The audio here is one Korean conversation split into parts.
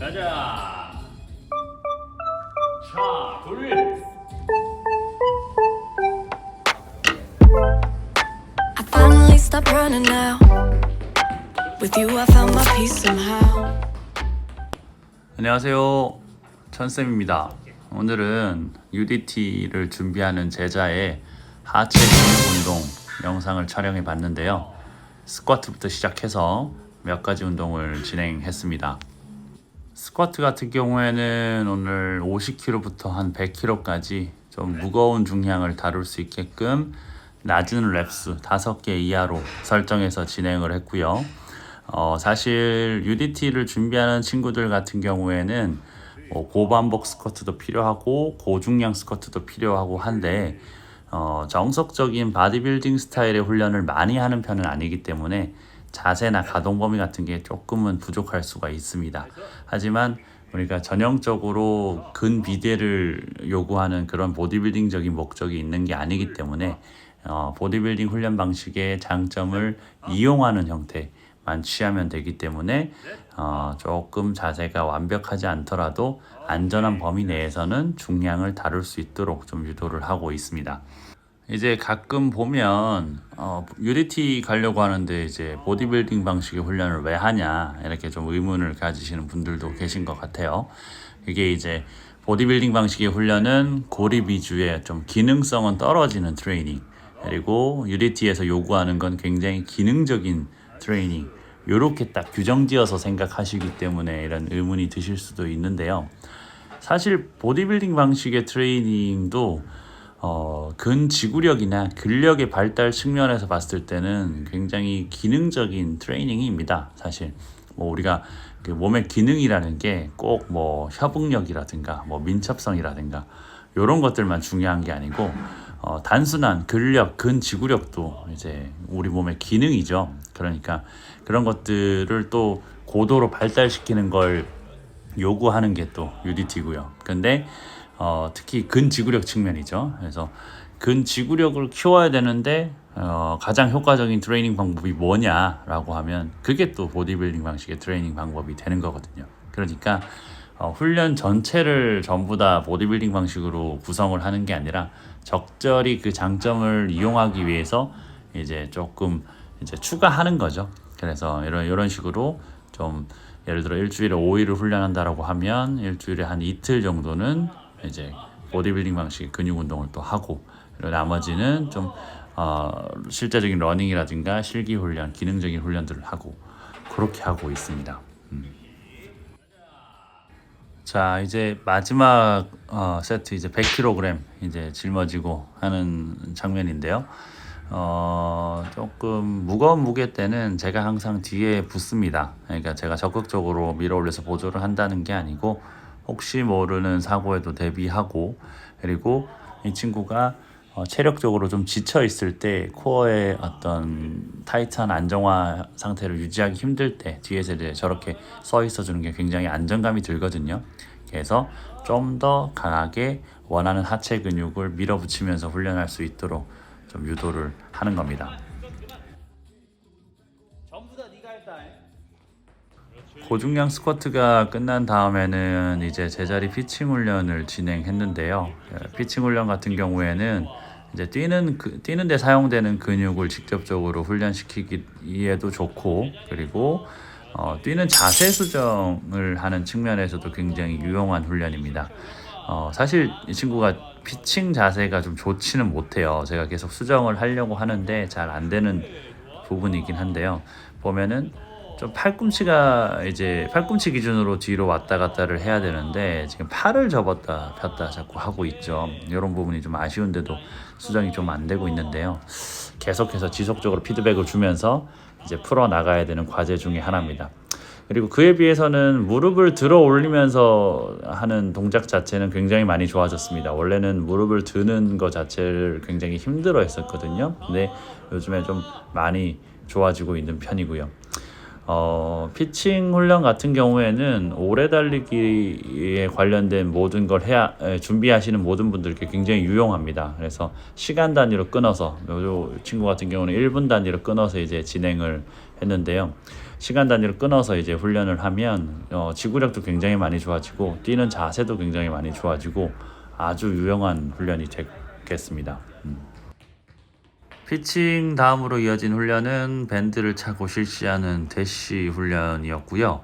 가자. 자, 둘. I finally stopped running now. With you, I found my peace somehow. 안녕하세요. 천쌤입니다. 오늘은 UDT를 준비하는 제자의 하체 근육 운동 영상을 촬영해 봤는데요. 스쿼트부터 시작해서 몇 가지 운동을 진행했습니다. 스쿼트 같은 경우에는 오늘 50kg부터 한 100kg까지 좀 무거운 중량을 다룰 수 있게끔 낮은 랩수 5개 이하로 설정해서 진행을 했고요. 어, 사실 UDT를 준비하는 친구들 같은 경우에는 뭐 고반복 스쿼트도 필요하고 고중량 스쿼트도 필요하고 한데 어, 정석적인 바디빌딩 스타일의 훈련을 많이 하는 편은 아니기 때문에 자세나 가동 범위 같은 게 조금은 부족할 수가 있습니다. 하지만 우리가 전형적으로 근비대를 요구하는 그런 보디빌딩적인 목적이 있는 게 아니기 때문에 어, 보디빌딩 훈련 방식의 장점을 이용하는 형태만 취하면 되기 때문에 어, 조금 자세가 완벽하지 않더라도 안전한 범위 내에서는 중량을 다룰 수 있도록 좀 유도를 하고 있습니다. 이제 가끔 보면 어, UDT 가려고 하는데 이제 보디빌딩 방식의 훈련을 왜 하냐 이렇게 좀 의문을 가지시는 분들도 계신 것 같아요. 이게 이제 보디빌딩 방식의 훈련은 고립 위주의 좀 기능성은 떨어지는 트레이닝 그리고 UDT에서 요구하는 건 굉장히 기능적인 트레이닝 요렇게 딱 규정지어서 생각하시기 때문에 이런 의문이 드실 수도 있는데요. 사실 보디빌딩 방식의 트레이닝도 어, 근지구력이나 근력의 발달 측면에서 봤을 때는 굉장히 기능적인 트레이닝입니다. 사실 뭐 우리가 그 몸의 기능이라는 게 꼭 뭐 협응력이라든가 뭐 민첩성이라든가 이런 것들만 중요한 게 아니고 어, 단순한 근력, 근지구력도 이제 우리 몸의 기능이죠. 그러니까 그런 것들을 또 고도로 발달시키는 걸 요구하는 게 또 UDT고요. 근데 어, 특히 근지구력 측면이죠. 그래서 근지구력을 키워야 되는데 어, 가장 효과적인 트레이닝 방법이 뭐냐라고 하면 그게 또 보디빌딩 방식의 트레이닝 방법이 되는 거거든요. 그러니까 어, 훈련 전체를 전부 다 보디빌딩 방식으로 구성을 하는 게 아니라 적절히 그 장점을 이용하기 위해서 이제 조금 이제 추가하는 거죠. 그래서 이런 이런 식으로 좀 예를 들어 일주일에 5일을 훈련한다라고 하면 일주일에 한 이틀 정도는 이제 보디빌딩 방식 근육 운동을 또 하고 나머지는 좀 어, 실제적인 러닝이라든가 실기 훈련, 기능적인 훈련들을 하고 그렇게 하고 있습니다. 음. 자 이제 마지막 어, 세트 이제 100kg 이제 짊어지고 하는 장면인데요. 어, 조금 무거운 무게 때는 제가 항상 뒤에 붙습니다. 그러니까 제가 적극적으로 밀어 올려서 보조를 한다는 게 아니고 혹시 모르는 사고에도 대비하고 그리고 이 친구가 어, 체력적으로 좀 지쳐 있을 때 코어의 어떤 타이트한 안정화 상태를 유지하기 힘들 때 뒤에서 이제 저렇게 서 있어 주는 게 굉장히 안정감이 들거든요. 그래서 좀 더 강하게 원하는 하체 근육을 밀어붙이면서 훈련할 수 있도록 좀 유도를 하는 겁니다. 고중량 스쿼트가 끝난 다음에는 이제 제자리 피칭 훈련을 진행했는데요. 예, 피칭 훈련 같은 경우에는 이제 뛰는 그, 뛰는데 사용되는 근육을 직접적으로 훈련시키기에도 좋고 그리고 어, 뛰는 자세 수정을 하는 측면에서도 굉장히 유용한 훈련입니다. 어, 사실 이 친구가 피칭 자세가 좀 좋지는 못해요. 제가 계속 수정을 하려고 하는데 잘 안 되는 부분이긴 한데요. 보면은 좀 팔꿈치가 이제 팔꿈치 기준으로 뒤로 왔다 갔다를 해야 되는데 지금 팔을 접었다 폈다 자꾸 하고 있죠. 이런 부분이 좀 아쉬운데도 수정이 좀 안 되고 있는데요. 계속해서 지속적으로 피드백을 주면서 이제 풀어 나가야 되는 과제 중에 하나입니다. 그리고 그에 비해서는 무릎을 들어 올리면서 하는 동작 자체는 굉장히 많이 좋아졌습니다. 원래는 무릎을 드는 것 자체를 굉장히 힘들어 했었거든요. 근데 요즘에 좀 많이 좋아지고 있는 편이고요. 어, 피칭 훈련 같은 경우에는 오래 달리기에 관련된 모든 걸 해야 에, 준비하시는 모든 분들께 굉장히 유용합니다. 그래서 시간 단위로 끊어서 요 친구 같은 경우는 1분 단위로 끊어서 이제 진행을 했는데요. 시간 단위로 끊어서 이제 훈련을 하면 어, 지구력도 굉장히 많이 좋아지고 뛰는 자세도 굉장히 많이 좋아지고 아주 유용한 훈련이 되겠습니다. 음. 피칭 다음으로 이어진 훈련은 밴드를 차고 실시하는 대시 훈련이었고요.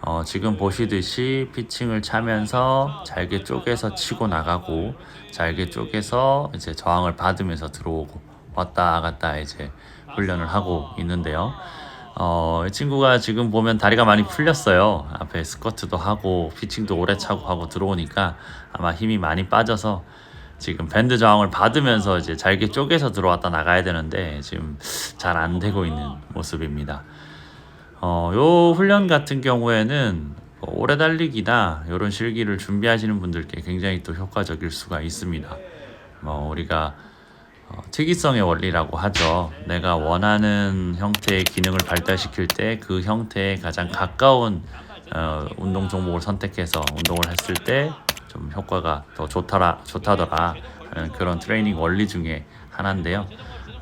어, 지금 보시듯이 피칭을 차면서 잘게 쪼개서 치고 나가고 잘게 쪼개서 이제 저항을 받으면서 들어오고 왔다 갔다 이제 훈련을 하고 있는데요. 어, 이 친구가 지금 보면 다리가 많이 풀렸어요. 앞에 스쿼트도 하고 피칭도 오래 차고 하고 들어오니까 아마 힘이 많이 빠져서 지금 밴드 저항을 받으면서 이제 잘게 쪼개서 들어왔다 나가야 되는데 지금 잘 안 되고 있는 모습입니다. 어, 요 훈련 같은 경우에는 뭐 오래 달리기나 이런 실기를 준비하시는 분들께 굉장히 또 효과적일 수가 있습니다. 뭐 우리가 어, 특이성의 원리라고 하죠. 내가 원하는 형태의 기능을 발달시킬 때 그 형태에 가장 가까운 어, 운동 종목을 선택해서 운동을 했을 때 좀 효과가 더 좋더라 좋다더라 하는 그런 트레이닝 원리 중에 하나인데요.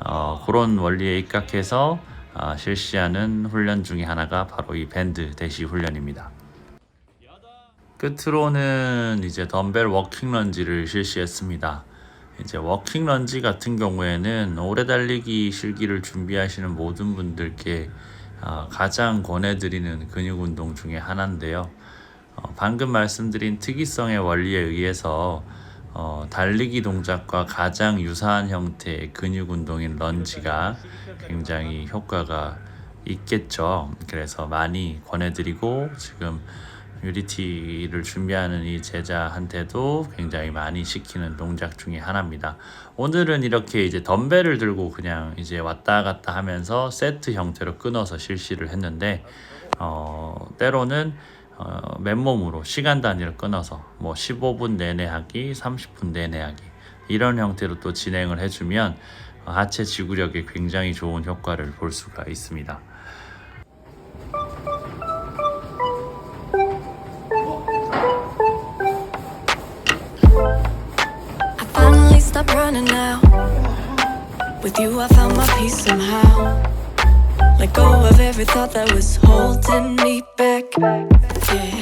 어, 그런 원리에 입각해서 어, 실시하는 훈련 중에 하나가 바로 이 밴드 대시 훈련입니다. 끝으로는 이제 덤벨 워킹 런지를 실시했습니다. 이제 워킹 런지 같은 경우에는 오래 달리기 실기를 준비하시는 모든 분들께 어, 가장 권해드리는 근육 운동 중에 하나인데요. 어, 방금 말씀드린 특이성의 원리에 의해서 어, 달리기 동작과 가장 유사한 형태의 근육 운동인 런지가 굉장히 효과가 있겠죠. 그래서 많이 권해드리고 지금 유리티를 준비하는 이 제자한테도 굉장히 많이 시키는 동작 중에 하나입니다. 오늘은 이렇게 이제 덤벨을 들고 그냥 이제 왔다 갔다 하면서 세트 형태로 끊어서 실시를 했는데 어, 때로는 어, 맨몸으로 시간 단위로 끊어서 뭐 15분 내내 하기, 30분 내내 하기 이런 형태로 또 진행을 해주면 어, 하체 지구력에 굉장히 좋은 효과를 볼 수가 있습니다. Yeah.